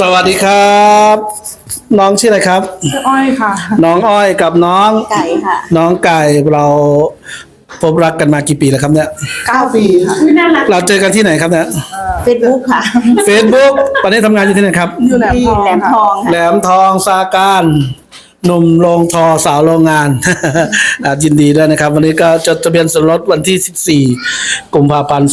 สวัสดีครับ น้องชื่ออะไรครับ ชื่ออ้อยค่ะ น้องอ้อยกับน้องไก่ค่ะ น้องไก่เราพบรักกันมากี่ปีแล้วครับเนี่ยเก้าปีค่ะเราเจอกันที่ไหนครับเนี่ยเฟซบุ๊กค่ะเฟซบุ๊กตอนนี้ทำงานอยู่ที่ไหนครับอยู่แหลมที่ทองแหลมทค่ะองแหลค่ะมทองสาการ หนุ่มโรงทอสาวโรงงานอ่ายินดีด้วยนะครับ วันนี้ก็จดทะเบียนสมรสวันที่ 14 กุมภาพันธ์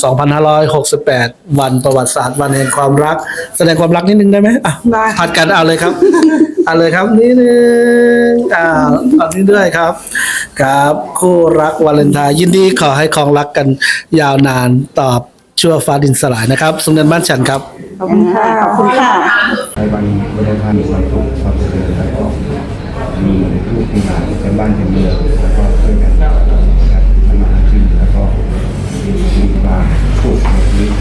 2568 วันประวัติศาสตร์วันแห่งความรัก แสดงความรักนิดนึงได้ไหมอะได้ผัดกันเอาเลยครับเอาเลยครับนิดนึงอ่าเอานี้ด้วยครับ ครับคู่รักวาเลนไทน์ยินดีขอให้ครองรักกันยาวนานตอบชั่วฟ้าดินสลายนะครับ สมเด็จบ้านฉันครับ ขอบคุณค่ะ ขอบคุณค่ะในวันวันทานความสุขความเจริญแล้วก็ มีลูกมีหลานเป็นบ้านเป็นเมืองแล้วก็ช่วยกันนะครับทำมาหากินแล้วก็มีความสุขในชีวิต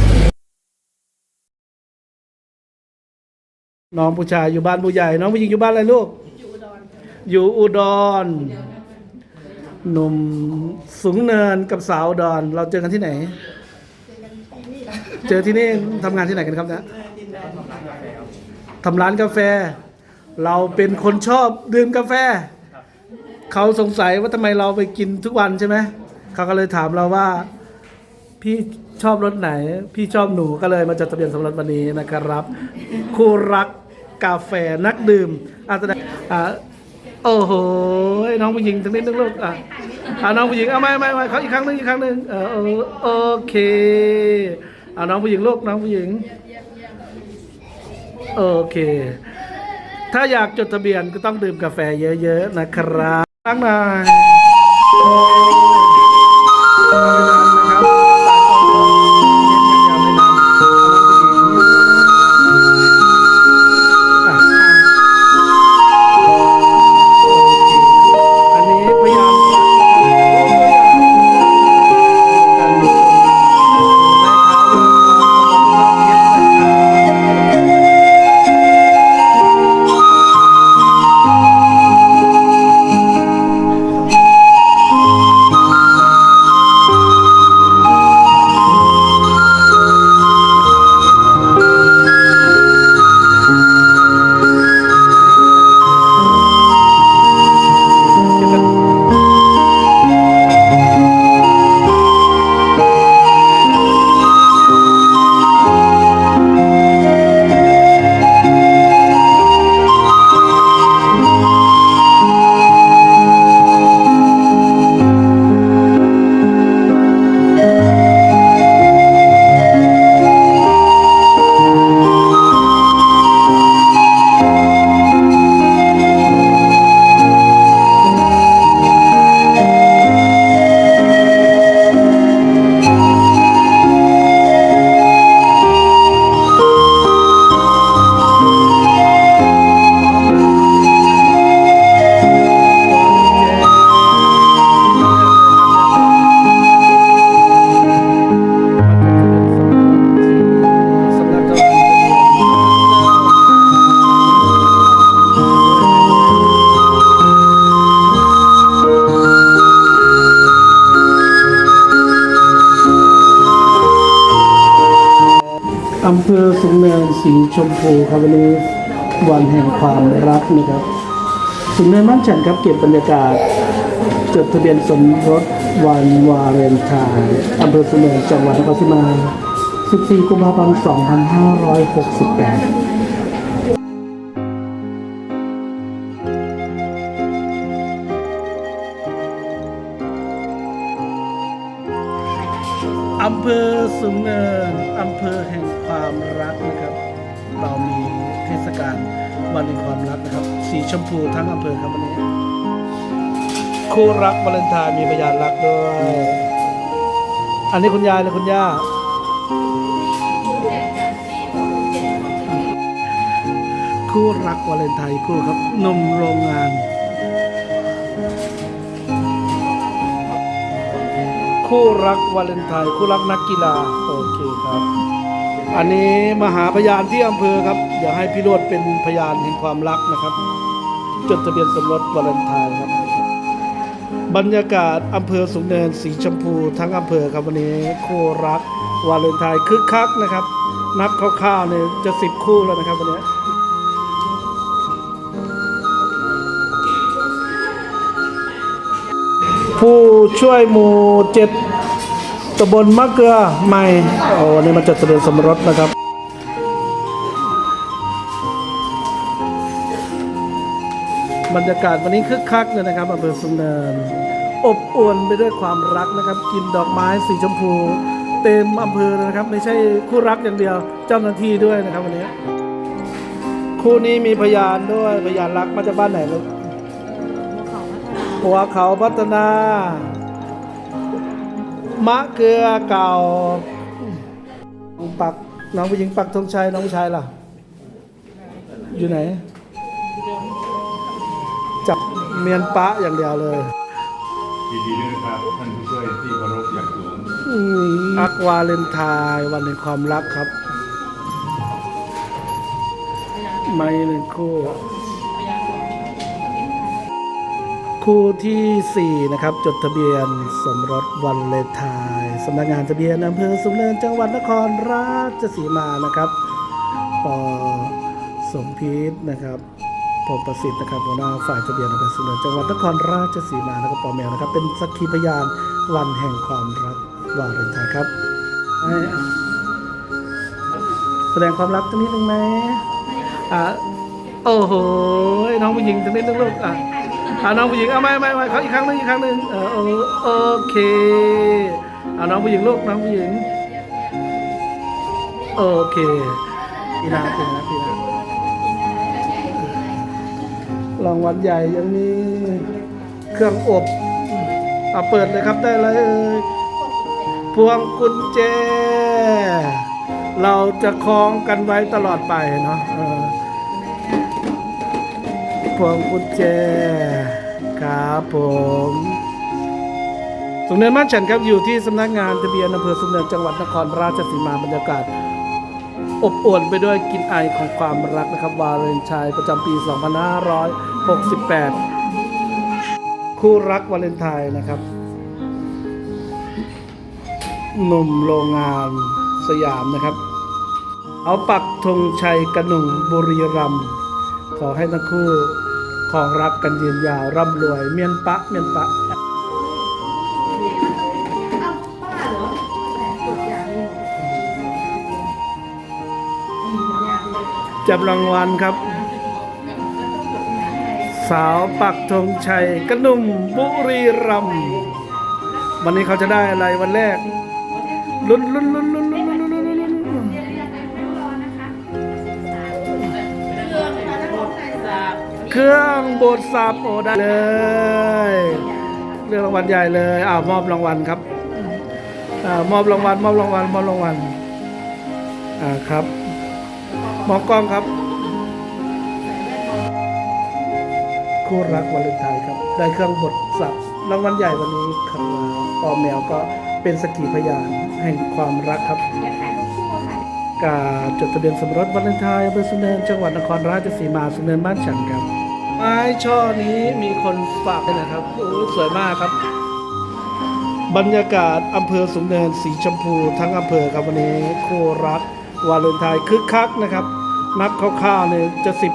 น้องผู้ชายอยู่บ้านผู้ใหญ่ น้องผู้หญิงอยู่บ้านอะไรลูก อยู่อุดร หนุ่มสูงเนินกับสาวอุดร เราเจอกันที่ไหน เจอที่นี่ทำงานที่ไหนกันครับเนี่ยทำร้านกาแฟ เราเป็นคนชอบดื่มกาแฟ เขาสงสัยว่าทำไมเราไปกินทุกวันใช่ไหมเขาก็เลยถามเราว่า พี่ชอบรถไหน พี่ชอบหนูก็เลยมาจดทะเบียนสมรสวันนี้นะครับ คู่รักกาแฟนักดื่มอะแสดงอะโอ้โหน้องผู้หญิงทั้งนี้ทั้งลูกอะอะน้องผู้หญิงเอาไม่ไม่ไม่เขาอีกครั้งหนึงอีกครั้งหนึ่งเออเออโอเคเอาน้องผู้หญิงลูกน้องผู้หญิงโอเค ถ้าอยากจดทะเบียนก็ต้องดื่มกาแฟเยอะ ๆ นะครับตั้งหน่อยำเภอสูงเนินสีชมพูครับวันนี้วันแห่งความรักนะครับสูงเนินบ้านฉันครับเก็บบรรยากาศ จดทะเบียนสมรสวันวาเลนไทน์อำเภอสุเนินจังหวัดนครศรีมา 14 กุมภาพันธ์ 2568 อำเภอสูงเนินอำเภอแห่งความรักนะครับ เรามีเทศกาลวันแห่งความรักนะครับ สีชมพูทั้งอำเภอครับวันนี้ คู่รักวาเลนไทน์มีพยานรักด้วย อันนี้คุณยายหรือคุณย่า คู่รักวาเลนไทน์คู่ครับนมโรงงาน คู่รักวาเลนไทน์คู่รักนักกีฬาโอเคครับ อันนี้มหาพยานที่อำเภอครับ อย่าให้พี่โรดเป็นพยานแห่งความรักนะครับ จดทะเบียนสมรสวาเลนไทน์ครับ บรรยากาศอำเภอสูงเนินสีชมพูทั้งอำเภอครับวันนี้คู่รักวาเลนไทน์คึกคักนะครับ นับคร่าวๆเนี่ยจะสิบคู่แล้วนะครับวันนี้ ผู้ช่วยหมู่เจ็ดตำบลมะเกลือใหม่โอ้วันนี้มาจัดทะเบียนสมรสนะครับบรรยากาศวันนี้คึกคักเลยนะครับอำเภอสุนเนิน อบอวลไปด้วยความรักนะครับ กินดอกไม้สีชมพู เต็มอำเภอนะครับ ไม่ใช่คู่รักอย่างเดียวเจ้าหน้าที่ด้วยนะครับวันนี้ คู่นี้มีพยานด้วยพยานรักมาจากบ้านไหนลูก หัวเขาพัฒนา มะเกลือเก่า ปักน้องผู้หญิงปักธงชัยน้องผู้ชายล่ะ อยู่ไหน จับเมียนปะอย่างเดียวเลยยินดีด้วยนะครับท่านผู้ช่วยที่เคารพอย่างสูงอักวาเลนไทน์วันแห่งความรักครับ ไม่หนึ่งคู่ คู่ที่สี่นะครับ จดทะเบียนสมรสวันเลไทน์สำนักงานทะเบียนอำเภอสุนเนินจังหวัดนครราชสีมานะครับปอสมพิษนะครับพรหมประสิทธิ์นะครับหัวหน้าฝ่ายทะเบียนอำเภอสุนเนินจังหวัดนครราชสีมาแล้วก็ปอแมวนะครับ เป็นสักขีพยานวันแห่งความรักวาเลนไทน์ครับ แสดงความรักตรงนี้หนึ่งไหมอะโอ้โหน้องผู้หญิงตรงนี้นึงลูกอะ อาน้องผู้หญิงเอาไม่ไม่ไม่เขาอีกครั้งหนึงอีกครั้งหนึงเออโอโอเคเอาน้องผู้หญิงลูกน้องผู้หญิงโอเคปีนาปีนาปีนารางวัลใหญ่ยังมีเครื่องอบเอาเปิดเลยครับได้เลยเอ่ยพวงกุญแจ เราจะคล้องกันไว้ตลอดไปเนาะเออ พวงกุญแจครับผมสุนเนินบ้านฉันครับอยู่ที่สำนักงานทะเบียนอำเภอสุนเนินจังหวัดนครราชสีมาบรรยากาศ อบอวลไปด้วยกลินไอของความรักนะครับ วาเลนไทน์ประจำปี 2568 คู่รักวาเลนไทน์นะครับหนุ่มโรงงานสยามนะครับ เอาปักธงชัยกระหนุ่งบุรีรัมย์ขอให้ทั้งคู่ ของรับกันยืนยาวร่ำรวยเมียนปะเมียนปะจับรางวัลครับ สาวปักธงชัยกนุ่มบุรีรัมวันนี้เขาจะได้อะไรวันแรกลุ้นลุ้นลุ้นลุ้น เครื่องบดสับโอได้เลยเรื่องรางวัลใหญ่เลยอ้าวมอบรางวัลครับอ่ามอบรางวัลมอบรางวัลมอบรางวัลอ่าครับมองกล้องครับ คู่รักวาเลนไทน์ครับ ได้เครื่องบดสับรางวัลใหญ่วันนี้ครับปอแมวก็เป็นสกีพยานแห่งความรักครับ การจดทะเบียนสมรสวาเลนไทน์อำเภอสุนเนินจังหวัดนครราชสีมาสุนเนินบ้านฉันครับ ไม้ช่อนี้มีคนฝากให้นะครับโอ้สวยมากครับ บรรยากาศอำเภอสูงเนินสีชมพูทั้งอำเภอครับวันนี้คู่รักวาเลนไทน์คึกคักนะครับ นับคร่าวๆเนี่ยจะสิบ